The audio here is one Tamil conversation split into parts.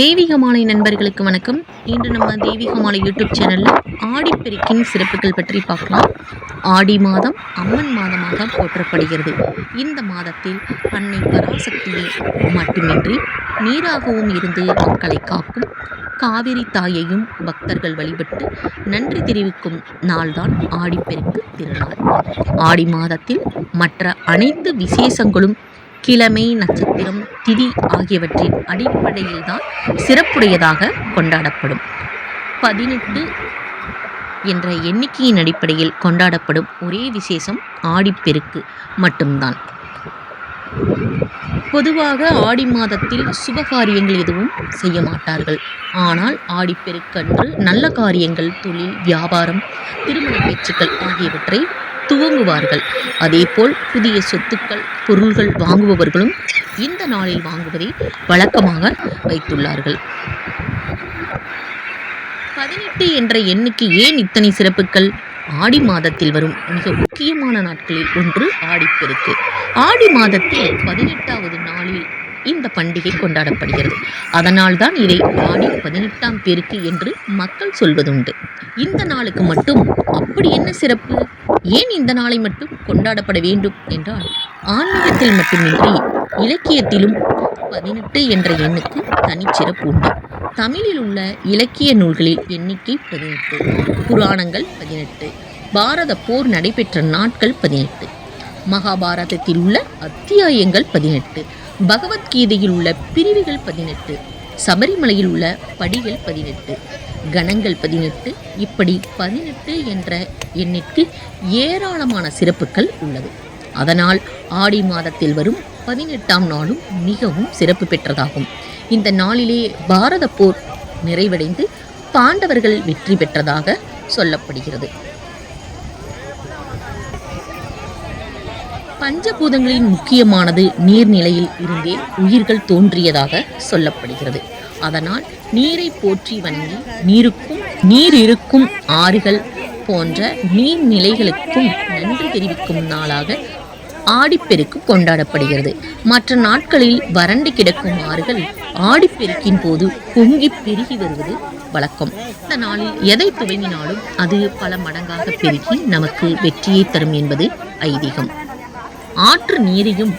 தெய்வீகமாலை நண்பர்களுக்கு வணக்கம். இன்று நம்ம தெய்வீகமாலை யூடியூப் சேனலில் ஆடிப்பெருக்கின் சிறப்புகள் பற்றி பார்க்கலாம். ஆடி மாதம் அம்மன் மாதமாக போற்றப்படுகிறது. இந்த மாதத்தில் அன்னை பராசக்தியை மட்டுமின்றி நீராகவும் இருந்து மக்களை காக்கும் காவிரி தாயையும் பக்தர்கள் வழிபட்டு நன்றி தெரிவிக்கும் நாள்தான் ஆடிப்பெருக்கு திருநாள். ஆடி மாதத்தில் மற்ற அனைத்து விசேஷங்களும் கிழமை நட்சத்திரம் திதி ஆகியவற்றின் அடிப்படையில்தான் சிறப்புடையதாக கொண்டாடப்படும். பதினெட்டு என்ற எண்ணிக்கையின் அடிப்படையில் கொண்டாடப்படும் ஒரே விசேஷம் ஆடிப்பெருக்கு மட்டும்தான். பொதுவாக ஆடி மாதத்தில் சுபகாரியங்கள் எதுவும் செய்ய மாட்டார்கள். ஆனால் ஆடிப்பெருக்கன்று நல்ல காரியங்கள் தொழில் வியாபாரம் திருமண பேச்சுக்கள் ஆகியவற்றை துவங்குவார்கள். அதேபோல் புதிய சொத்துக்கள் பொருள்கள் வாங்குபவர்களும் இந்த நாளில் வாங்குவதை வழக்கமாக வைத்துள்ளார்கள். பதினெட்டு என்ற எண்ணுக்கு ஏன் இத்தனை சிறப்புகள்? ஆடி மாதத்தில் வரும் மிக முக்கியமான நாட்களில் ஒன்று ஆடிப்பெருக்கு. ஆடி மாதத்தில் பதினெட்டாவது நாளில் இந்த பண்டிகை கொண்டாடப்படுகிறது. அதனால்தான் இதை ஆடி பதினெட்டாம் பெருக்கு என்று மக்கள் சொல்வதுண்டு. இந்த நாளுக்கு மட்டும் அப்படி என்ன சிறப்பு? ஏன் இந்த நாளை மட்டும் கொண்டாடப்பட வேண்டும் என்றால் ஆன்மீகத்தில் மட்டுமின்றி இலக்கியத்திலும் பதினெட்டு என்ற எண்ணுக்கு தனிச்சிறப்பு உண்டு. தமிழில் உள்ள இலக்கிய நூல்களில் எண்ணிக்கை பதினெட்டு புராணங்கள் பதினெட்டு பாரத போர் நடைபெற்ற நாட்கள் பதினெட்டு மகாபாரதத்தில் உள்ள அத்தியாயங்கள் பதினெட்டு பகவத்கீதையில் உள்ள பிரிவுகள் பதினெட்டு சபரிமலையில் உள்ள படிகள் பதினெட்டு கணங்கள் பதினெட்டு இப்படி பதினெட்டு என்ற எண்ணிற்கு ஏராளமான சிறப்புகள் உள்ளது. அதனால் ஆடி மாதத்தில் வரும் பதினெட்டாம் நாளும் மிகவும் சிறப்பு பெற்றதாகும். இந்த நாளிலே பாரத போர் நிறைவடைந்து பாண்டவர்கள் வெற்றி பெற்றதாக சொல்லப்படுகிறது. பஞ்சபூதங்களின் முக்கியமானது நீர்நிலையில் இருந்தே உயிர்கள் தோன்றியதாக சொல்லப்படுகிறது. அதனால் நீரை போற்றி வணங்கி நீருக்கும் நீர் இருக்கும் ஆறுகள் போன்ற நீர்நிலைகளுக்கும் நன்றி தெரிவிக்கும் நாளாக ஆடிப்பெருக்கு கொண்டாடப்படுகிறது. மற்ற நாட்களில் வறண்டு கிடக்கும் ஆறுகள் ஆடிப்பெருக்கின் போது பொங்கி பெருகி வருவது வழக்கம். இந்த நாளில் எதை துவங்கினாலும் அது பல மடங்காக பெருகி நமக்கு வெற்றியை தரும் என்பது ஐதீகம். ஆற்று நீரையும்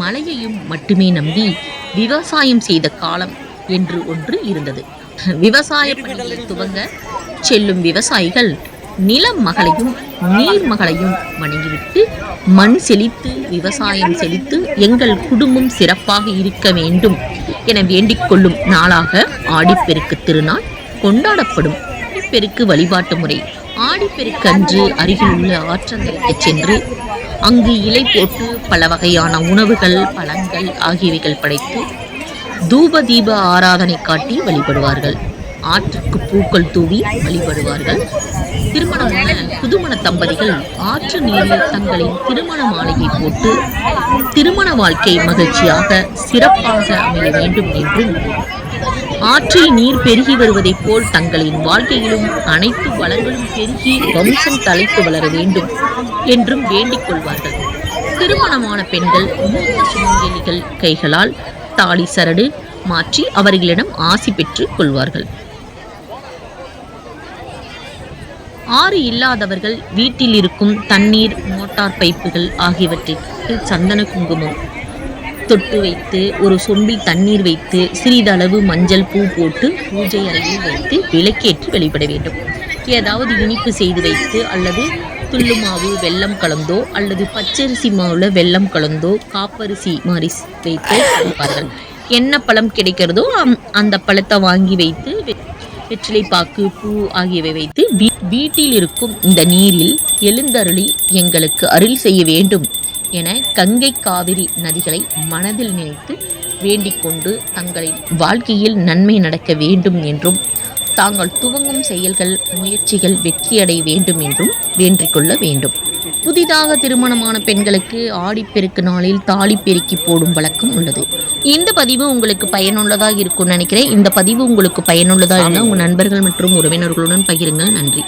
மழையையும் மட்டுமே நம்பி விவசாயம் செய்த காலம் என்று ஒன்று இருந்தது. விவசாய பணியை துவங்க செல்லும் விவசாயிகள் நில மகளையும் நீர் மகளையும் வணங்கிவிட்டு மண் செழித்து விவசாயம் செழித்து எங்கள் குடும்பம் சிறப்பாக இருக்க வேண்டும் என வேண்டிக் கொள்ளும் நாளாக ஆடிப்பெருக்கு திருநாள் கொண்டாடப்படும். பெருக்கு வழிபாட்டு முறை ஆடிப்பெருக்கு அன்று அருகில் உள்ள ஆற்றங்கரைக்கு சென்று அங்கு இலை போட்டு பல வகையான உணவுகள் பழங்கள் ஆகியவைகள் படைத்து தூப தீப ஆராதனை காட்டி வழிபடுவார்கள். ஆற்றுக்கு பூக்கள் தூவி வழிபடுவார்கள். திருமணமான புதுமண தம்பதிகள் ஆற்று நீரில் தங்களின் திருமண மாலையை போட்டு திருமண வாழ்க்கை மகிழ்ச்சியாக சிறப்பாக அமைய வேண்டும் என்றும் ஆற்றில் நீர் பெருகி வருவதைப் போல் தங்களின் வாழ்க்கையிலும் அனைத்து வளங்களும் பெருகி வம்சம் தலைத்து வளர வேண்டும் என்றும் வேண்டிக் கொள்வார்கள். திருமணமான பெண்கள் மூத்த சுமங்கலிகள் கைகளால் தாலி சரடு மாற்றி அவர்களிடம் ஆசி பெற்று கொள்வார்கள். ஆறு இல்லாதவர்கள் வீட்டில் இருக்கும் தண்ணீர் மோட்டார் பைப்புகள் ஆகியவற்றிற்கு சந்தன குங்குமம் தொட்டு வைத்து ஒரு சொம்பில் தண்ணீர் வைத்து சிறிதளவு மஞ்சள் பூ போட்டு பூஜை அறையில் வைத்து விளக்கேற்றி வழிபட வேண்டும். ஏதாவது இனிப்பு செய்து வைத்து அல்லது துள்ளு மாவு வெல்லம் கலந்தோ அல்லது பச்சரிசி மாவில் வெல்லம் கலந்தோ காப்பரிசி மாதிரி வைத்து கொடுப்பார்கள் என்ன பழம் கிடைக்கிறதோ அந்த பழத்தை வாங்கி வைத்து வெற்றிலை பாக்கு பூ ஆகியவை வைத்து வீட்டில் இருக்கும் இந்த நீரில் எழுந்தருளி எங்களுக்கு அருள் செய்ய வேண்டும் என கங்கை காவிரி நதிகளை மனதில் நினைத்து வேண்டிக் கொண்டு தங்களின் வாழ்க்கையில் நன்மை நடக்க வேண்டும் என்றும் தாங்கள் துவங்கும் செயல்கள் முயற்சிகள் வெற்றியடைய வேண்டும் என்றும் வேண்டிக் கொள்ள வேண்டும். புதிதாக திருமணமான பெண்களுக்கு ஆடிப்பெருக்கு நாளில் தாலி பெருக்கி போடும் வழக்கம் உள்ளது. இந்த பதிவு உங்களுக்கு பயனுள்ளதாக இருக்கும்னு நினைக்கிறேன். இந்த பதிவு உங்களுக்கு பயனுள்ளதாக இருந்தால் உங்கள் நண்பர்கள் மற்றும் உறவினர்களுடன் பகிருங்கள். நன்றி.